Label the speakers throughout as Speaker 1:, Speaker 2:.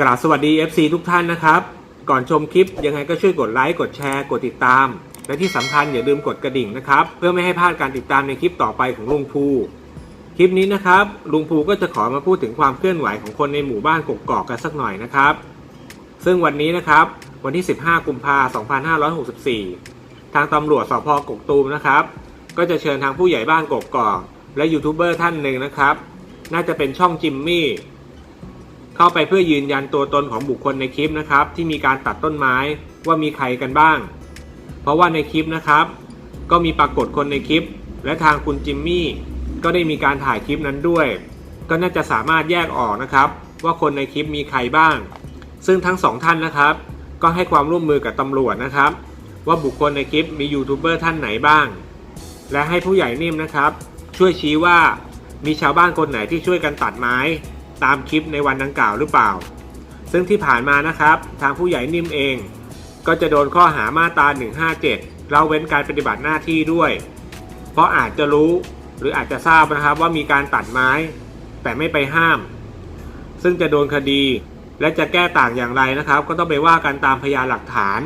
Speaker 1: กราบสวัสดี FC ทุกท่านนะครับ ก่อนชมคลิปยังไงก็ช่วยกดไลค์ กดแชร์ กดติดตาม และที่สำคัญอย่าลืมกดกระดิ่งนะครับ เพื่อไม่ให้พลาดการติดตามในคลิปต่อไปของลุงภู คลิปนี้นะครับ ลุงภูก็จะขอมาพูดถึงความเคลื่อนไหวของคนในหมู่บ้านกกอกกันสักหน่อยนะครับ ซึ่งวันนี้นะครับ วันที่ 15 กุมภาพันธ์2564 ทางตำรวจสพกกตูมนะครับ ก็จะเชิญทางผู้ใหญ่บ้านกกอกและยูทูบเบอร์ท่านหนึ่งนะครับ น่าจะเป็นช่องจิมมี่ เข้าไปเพื่อยืนยันตัวตนของบุคคลในคลิปนะครับ ที่มีการตัดต้นไม้ว่ามีใครกันบ้าง เพราะว่าในคลิปนะครับ ก็มีปรากฏคนในคลิป และทางคุณจิมมี่ก็ได้มีการถ่ายคลิปนั้นด้วย ก็น่าจะสามารถแยกออกนะครับ ว่าคนในคลิปมีใครบ้าง ซึ่งทั้งสองท่านนะครับ ก็ให้ความร่วมมือกับตำรวจนะครับ ว่าบุคคลในคลิปมียูทูบเบอร์ท่านไหนบ้าง และให้ผู้ใหญ่นิ่มนะครับ ช่วยชี้ว่ามีชาวบ้านคนไหนที่ช่วยกันตัดไม้ ตามคลิปในวันดังกล่าวหรือเปล่า ซึ่งที่ผ่านมานะครับ ทางผู้ใหญ่นิ่มเอง ก็จะโดนข้อหามาตรา 157 เราเว้นการปฏิบัติหน้าที่ด้วย เพราะอาจจะรู้หรืออาจจะทราบนะครับว่ามีการตัดไม้ แต่ไม่ไปห้าม ซึ่งจะโดนคดีและจะแก้ต่างอย่างไรนะครับ ก็ต้องไปว่ากันตามพยานหลักฐาน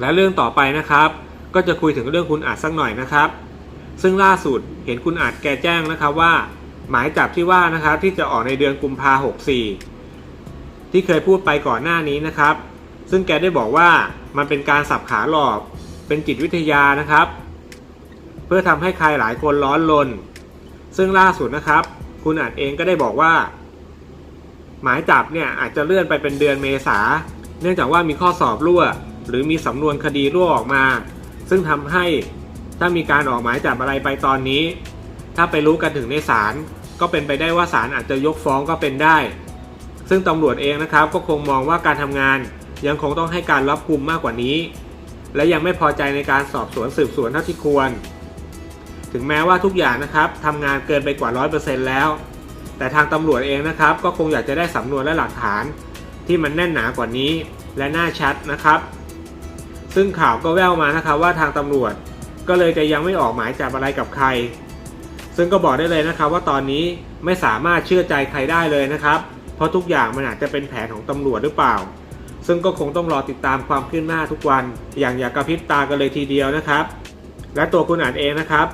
Speaker 1: และเรื่องต่อไปนะครับ ก็จะคุยถึงเรื่องคุณอาจสักหน่อยนะครับ ซึ่งล่าสุดเห็นคุณอาจแกแจ้งนะครับว่า หมายจับที่ว่านะครับที่จะออกในเดือนกุมภาหกสี่ที่เคยพูดไปก่อนหน้านี้นะครับ ซึ่งแกได้บอกว่ามันเป็นการสับขาหลอกเป็นจิตวิทยานะครับ เพื่อทำให้ใครหลายคนร้อนรนซึ่งล่าสุดนะครับ คุณอาจเองก็ได้บอกว่า หมายจับเนี่ยอาจจะเลื่อนไปเป็นเดือนเมษา เนื่องจากว่ามีข้อสอบรั่ว หรือมีสำนวนคดีรั่วออกมา ซึ่งทำให้ถ้ามีการออกหมายจับอะไรไปตอนนี้ ถ้าไปรู้กันถึงในศาลก็เป็นไปได้ว่าศาลอาจจะยกฟ้องก็เป็นได้ ซึ่งตำรวจเองนะครับก็คงมองว่าการทำงานยังคงต้องให้การรับกุมมากกว่านี้ และยังไม่พอใจในการสอบสวนสืบสวนเท่าที่ควร ถึงแม้ว่าทุกอย่างนะครับทำงานเกินไปกว่า 100%แล้ว แต่ทางตำรวจเองนะครับก็คงอยากจะได้สำนวนและหลักฐานที่มันแน่นหนากว่านี้และน่าชัดนะครับ ซึ่งข่าวก็แว่วมานะครับว่าทางตำรวจก็เลยจะยังไม่ออกหมายจับอะไรกับใคร ซึ่งก็บอกได้เลยนะครับว่าตอนนี้ไม่สามารถเชื่อใจใครได้เลยนะครับ เพราะทุกอย่างมันอาจจะเป็นแผนของตำรวจหรือเปล่า ซึ่งก็คงต้องรอติดตามความคืบหน้าทุกวัน อย่างอย่ากระพริบตากันเลยทีเดียวนะครับ และตัวคุณอ่านเองนะครับ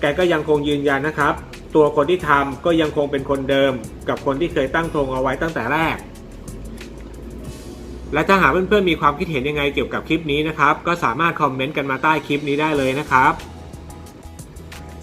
Speaker 1: แกก็ยังคงยืนยันนะครับ ตัวคนที่ทำก็ยังคงเป็นคนเดิม กับคนที่เคยตั้งธงเอาไว้ตั้งแต่แรก และถ้าหากเพื่อนๆมีความคิดเห็นยังไงเกี่ยวกับคลิปนี้นะครับ ก็สามารถคอมเมนต์กันมาใต้คลิปนี้ได้เลยนะครับ